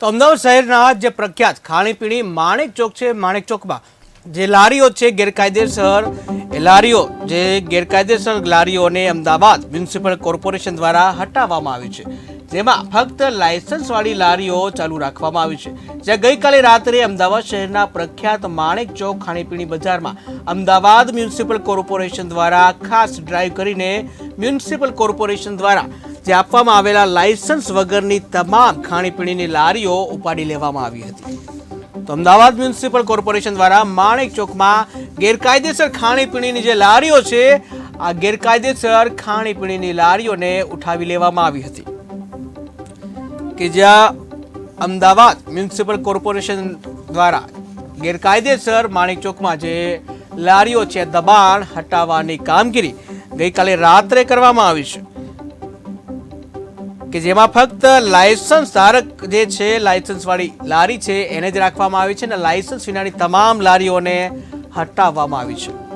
તો અમદાવાદ શહેરના જે પ્રખ્યાત ખાણીપીણી માણેક ચોક છે, માણેક ચોકમાં, જે લારીઓ છે ગેરકાયદેસર, એ લારીઓ જે ગેરકાયદેસર લારીઓને અમદાવાદ મ્યુનિસિપલ કોર્પોરેશન દ્વારા હટાવવામાં આવી છે. જેમાં ફક્ત લાયસન્સવાળી લારીઓ ચાલુ રાખવામાં આવી છે. જ્યાં ગઈકાલે રાત્રે અમદાવાદ શહેરના પ્રખ્યાત માણેક ચોક ખાણીપીણી બજારમાં અમદાવાદ મ્યુનિસિપલ કોર્પોરેશન દ્વારા ખાસ ડ્રાઈવ કરીને મ્યુનિસિપલ કોર્પોરેશન દ્વારા જે આપવામાં આવેલા લાયસન્સ વગરની તમામ ખાણીપીણીની લારીઓ ઉપાડી લેવામાં આવી હતી. તો અમદાવાદ મ્યુનિસિપલ કોર્પોરેશન દ્વારા માણેક ચોકમાં ગેરકાયદેસર ખાણીપીણીની જે લારીઓ છે, આ ગેરકાયદેસર ખાણીપીણીની લારીઓને ઉઠાવી લેવામાં આવી હતી. કે જ્યાં અમદાવાદ મ્યુનિસિપલ કોર્પોરેશન દ્વારા ગેરકાયદેસર માણેક ચોકમાં જે લારીઓ છે, દબાણ હટાવવાની કામગીરી ગઈકાલે રાત્રે કરવામાં આવી છે. કે જેમાં ફક્ત લાયસન્સ ધારક જે છે લાયસન્સ વાળી લારી છે, એને જ રાખવામાં આવી છે અને લાયસન્સ વિનાની તમામ લારીઓને હટાવવામાં આવી છે.